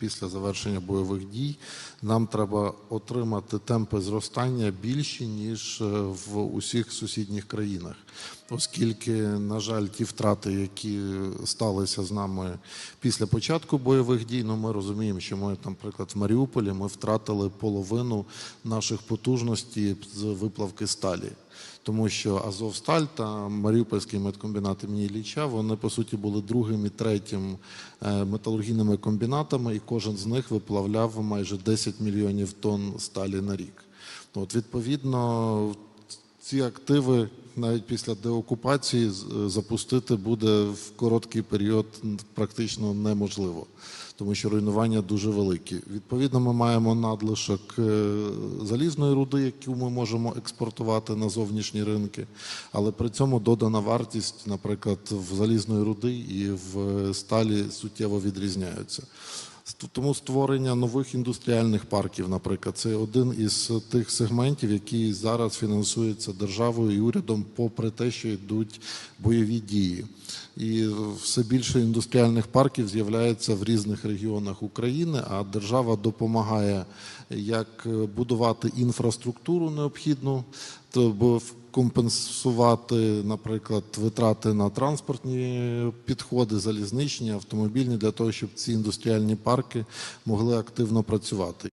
Після завершення бойових дій нам треба отримати темпи зростання більші ніж е, в усіх сусідніх країнах, оскільки, на жаль, ті втрати, які сталися з нами після початку бойових дій, ну ми розуміємо, що ми, наприклад, в Маріуполі ми втратили половину наших потужностей з виплавки сталі. Тому що Азовсталь та Маріупольський медкомбінат імені Ілліча, вони по суті були другим і третім е, металургійними комбінатами, і кожен з них виплавляв майже 10 мільйонів тонн сталі на рік. От відповідно, ці активи навіть після деокупації запустити буде в короткий період практично неможливо, тому що руйнування дуже великі. Відповідно, ми маємо надлишок е, залізної руди, яку ми можемо експортувати на зовнішні ринки, але при цьому додана вартість, наприклад, в залізної руди і в сталі суттєво відрізняються. Тому створення нових індустріальних парків, наприклад, це один із тих сегментів, який зараз фінансується державою і урядом, попри те, що йдуть бойові дії. І все більше індустріальних парків з'являється в різних регіонах України, а держава допомагає як будувати інфраструктуру необхідну, бо компенсувати, наприклад, витрати на транспортні підходи, залізничні, автомобільні, для того, щоб ці індустріальні парки могли активно працювати.